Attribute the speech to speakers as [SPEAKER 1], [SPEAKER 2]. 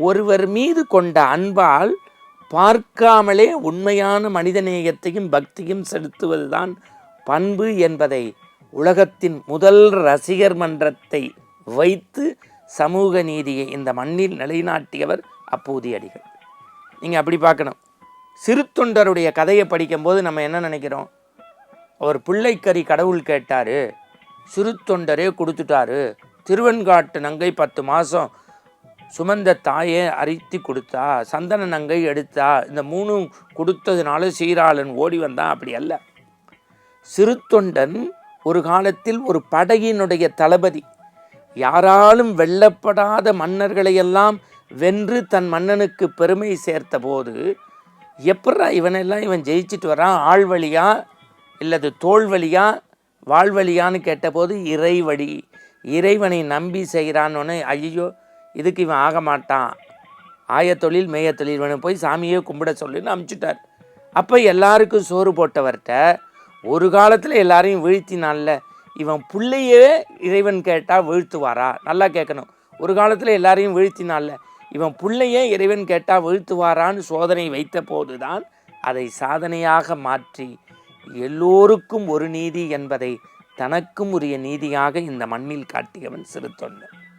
[SPEAKER 1] ஒருவர் மீது கொண்ட அன்பால் பார்க்காமலே உண்மையான மனிதநேயத்தையும் பக்தியும் செலுத்துவதுதான் பண்பு என்பதை உலகத்தின் முதல் ரசிகர் மன்றத்தை வைத்து சமூக நீதியை இந்த மண்ணில் நிலைநாட்டியவர் அப்பூதியடிகள். நீங்கள் அப்படி பார்க்கணும். சிறு தொண்டருடைய கதையை படிக்கும்போது நம்ம என்ன நினைக்கிறோம்? அவர் பிள்ளைக்கறி கடவுள் கேட்டார் சிறு தொண்டரே கொடுத்துட்டாரு திருவெண்காட்டு நங்கை பத்து மாதம் சுமந்த தாயே அரித்து கொடுத்தா சந்தன நங்கை எடுத்தா இந்த மூணும் கொடுத்ததுனால சீராளன் ஓடி வந்தான். அப்படி அல்ல. சிறு தொண்டன் ஒரு காலத்தில் ஒரு படையினுடைய தளபதி. யாராலும் வெல்லப்படாத மன்னர்களையெல்லாம் வென்று தன் மன்னனுக்கு பெருமை சேர்த்த போது எப்படா இவனெல்லாம் இவன் ஜெயிச்சிட்டு வரான்? ஆள் வழியா இல்லது தோல் வழியா? வாழ்வழியான்னு கேட்டபோது இறைவழி இறைவனை நம்பி செய்கிறான்னு ஐயோ இதுக்கு இவன் ஆக மாட்டான். ஆயத்தொழில் தொழில் வேணும் போய் சாமியே கும்பிட சொல்லுன்னு அமுச்சுட்டார். அப்போ எல்லாருக்கும் சோறு போட்டவர்கிட்ட ஒரு காலத்தில் எல்லாரையும் வீழ்த்தினால இவன் புள்ளையே இறைவன் கேட்டால் வீழ்த்துவாரா? நல்லா கேட்கணும் ஒரு காலத்தில் எல்லாரையும் வீழ்த்தினால இவன் புள்ளையே இறைவன் கேட்டால் வீழ்த்துவாரான்னு சோதனை வைத்த போது தான் அதை சாதனையாக மாற்றி எல்லோருக்கும் ஒரு நீதி என்பதை தனக்கும் உரிய நீதியாக இந்த மண்ணில் காட்டியவன் சிறு தொண்டன்